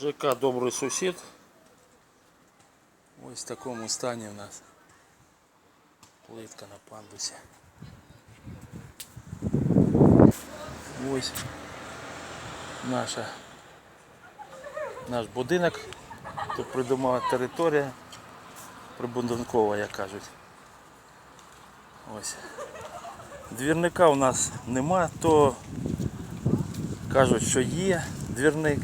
ЖК Добрий сусід. Ось в такому стані у нас плитка на пандусі. Ось наша наш будинок. Тут придумала територія прибудинкова, як кажуть. Ось. Двірника у нас нема, то кажуть, що є двірник.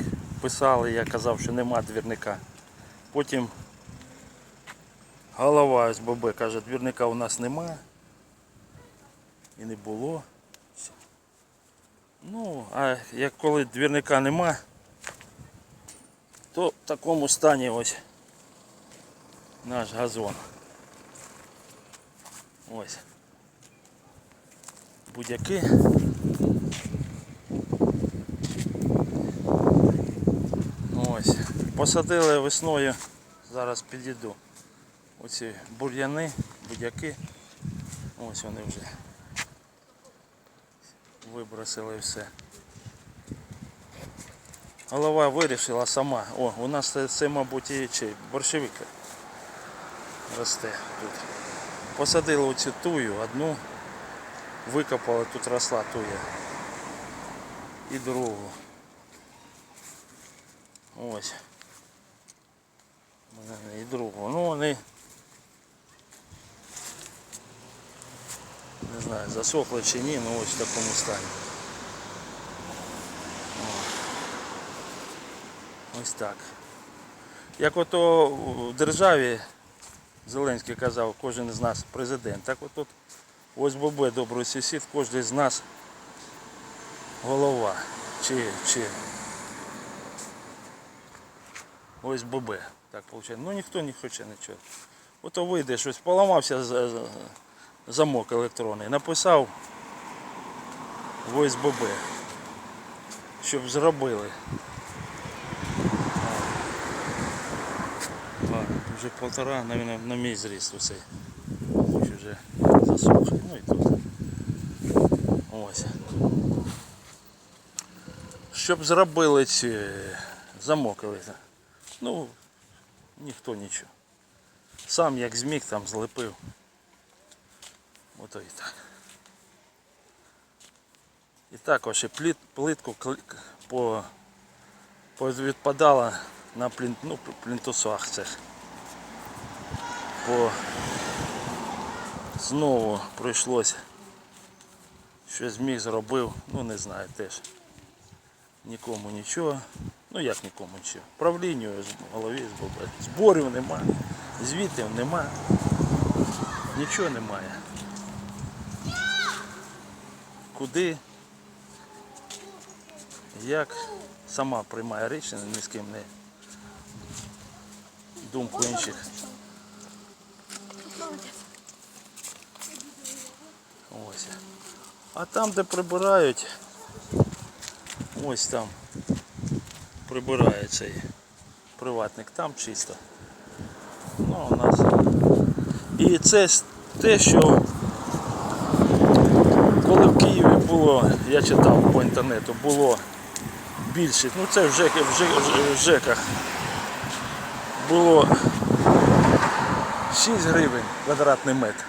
Писали, я казав, що нема двірника. Потім голова СББ каже, двірника у нас нема. І не було. Ну, а як коли двірника нема, то в такому стані ось наш газон. Ось. Будь-які. Ось. Посадили весною, зараз підійду. Оці бур'яни, будь-які. Ось вони вже вибросили все. Голова вирішила сама. О, у нас це, мабуть, і чи борщевик росте тут. Посадили оцю тую, одну, викопали, тут росла туя. І другу. Ось. І другу. Ну вони не знаю, засохли чи ні, ну ось в такому стані. Ось так. Як ото в державі Зеленський казав, кожен з нас президент. Так от тут ось ББ добрий сусід, кожен з нас голова. Чи, чи ось ББ. Так виходить. Ну ніхто не хоче нічого. Ото вийде щось, поламався замок електронний, написав в ОСББ, щоб зробили. А, вже полтора, мабуть, на мій зріст усе. Вже засох. Ну і тут. Ось. Щоб зробили ці замок електронний. Ну, ніхто нічого. Сам як зміг там злепив. Ото і так. І також і плит, плитку по, по відпадала на плін, ну, плінтусах цих. По знову прийшлось що зміг зробив, ну не знаю теж. Нікому нічого. Ну як нікому нічого. Правлінню з голові СББ. Зборів нема, звітів нема. Нічого немає. Куди? Як сама приймає рішення, ні з ким не думку інших. Ось. А там, де прибирають, ось там прибирає цей приватник, там чисто. Ну, у нас. І це те, що коли в Києві було, я читав по інтернету, було більше, ну це в, ЖЕК, в, ЖЕКах було 6 гривень квадратний метр.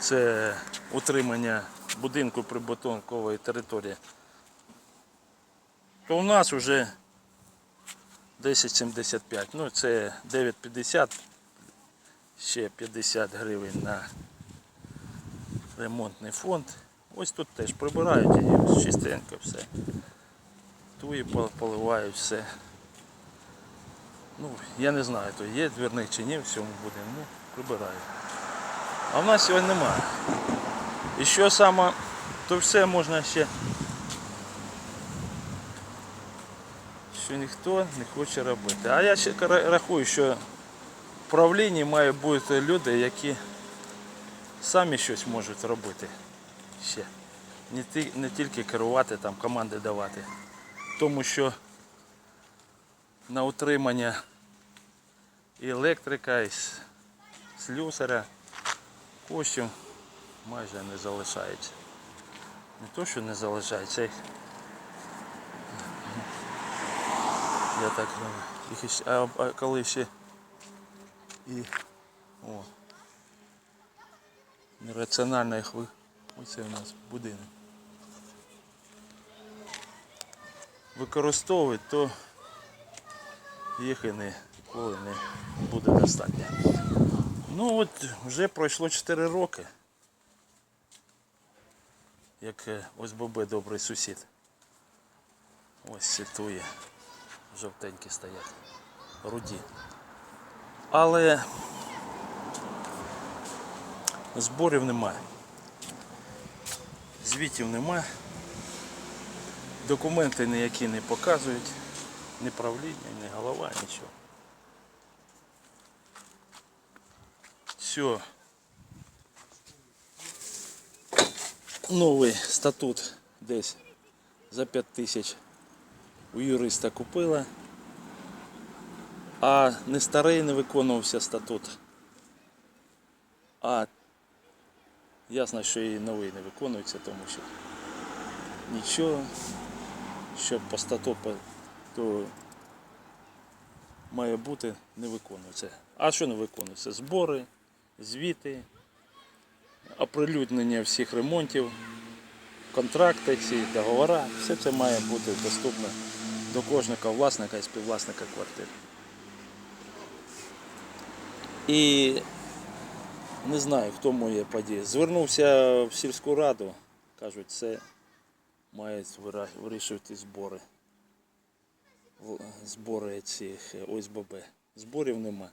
Це утримання будинку прибутинкової території. То у нас вже 10,75. Ну це 9,50, ще 50 гривень на ремонтний фонд. Ось тут теж прибирають і ось чистенько все. Пол- поливають все. Ну, я не знаю, то є двірник чи ні в цьому будинку, ну, прибирають. А в нас сьогодні немає. І що саме, то все можна ще. Що ніхто не хоче робити. А я ще рахую, що в правлінні мають бути люди, які самі щось можуть робити ще. Не тільки керувати, там, команди давати. Тому що на утримання і електрика, і слюсаря коштів майже не залишається. Не то, що не залишається, їх Я так думаю. Їх іще, а, а коли ще і. О. Нераціонально їх ви. Оце у нас будинок. Використовують, то їх і не, ніколи не буде достатньо. Ну от вже пройшло 4 роки. Як е, ОСББ добрий сусід. Ось ситує. Жовтенькі стоять. Руді. Але зборів немає. Звітів немає. Документи ніякі не показують. Ні правління, ні голова, нічого. Все. Новий статут десь за 5 тисяч у юриста купила. А не старий не виконувався статут. А ясно, що і новий не виконується, тому що нічого, що по статуту то має бути, не виконується. А що не виконується? Збори, звіти, оприлюднення всіх ремонтів, контракти, ці договори, все це має бути доступно до кожного власника і співвласника квартири. І не знаю, хто моє подіє. Звернувся в сільську раду, кажуть, це мають вирішувати збори. Збори цих ОСББ. Зборів нема.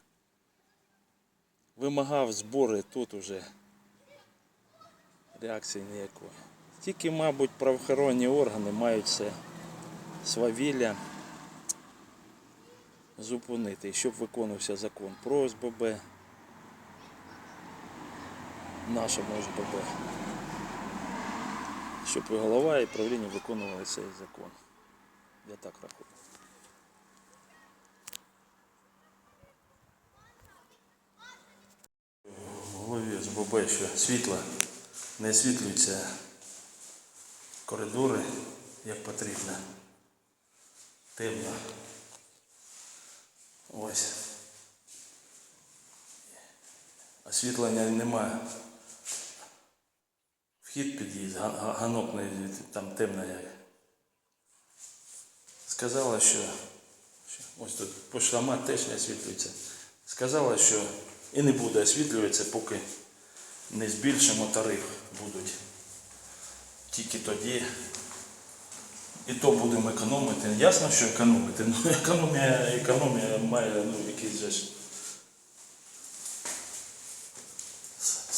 Вимагав збори тут уже реакції ніякої. Тільки, мабуть, правоохоронні органи мають це свавілля зупинити, щоб виконувався закон про ОСББ, нашому ОСББ. Щоб і голова і правління виконували цей закон. Я так рахую. Голові ОСББ, що світло не освітлюються коридори як потрібно. Темно. Ось. Освітлення немає. Вхід під'їзд, га- га- ганок не- там темно як. Сказала, що ось тут пошлама теж не освітлюється. Сказала, що і не буде освітлюватися, поки не збільшимо тариф будуть. Тільки тоді. І то будемо економити. Ясно, що економити. Ну, економія, економія має ну, якийсь же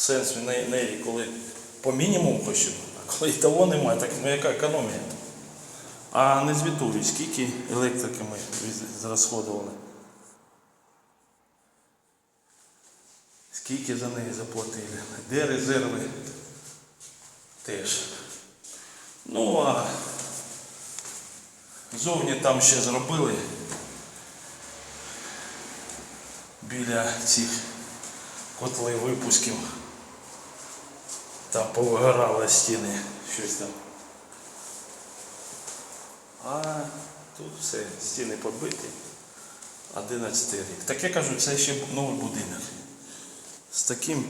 сенс в неї, коли по мінімуму хочемо, а коли і того немає, так ну яка економія? А не звітують, скільки електрики ми зрасходували. Скільки за неї заплатили? Де резерви? Теж. Ну а зовні там ще зробили біля цих котлей випусків. Там повигорали стіни, щось там. А тут все, стіни побиті. 11 рік. Так я кажу, це ще новий будинок. З таким.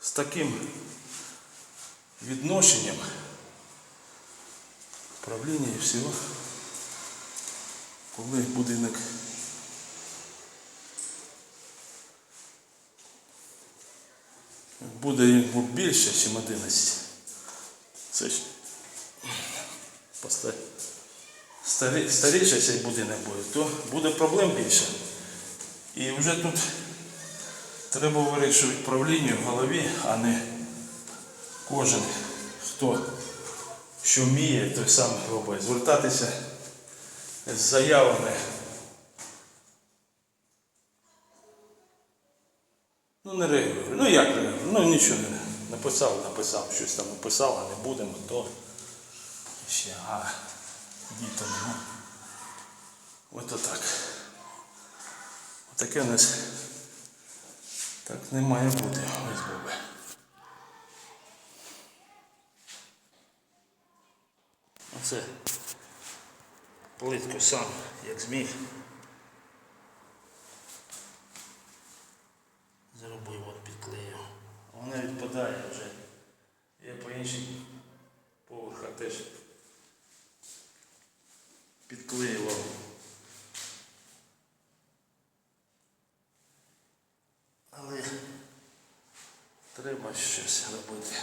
З таким відношенням правління і всього. Коли будинок буде йому більше, ніж 11. Це ж поста- старі, старіше цей будинок буде, то буде проблем більше. І вже тут треба вирішувати правлінню в голові, а не кожен, хто що вміє, той сам робить. Звертатися з заявами. Ну не реагує. Ну як реагує? Ну нічого не написав, написав, щось там написав, а не будемо, то ще, а діти нема. Ото так. Отаке у нас так не має бути Ось ОСББ. Оце плитку сам, як зміг. Зробив, от підклеїв. Вона відпадає вже. Я по іншим поверхам теж підклеював. Але треба щось робити.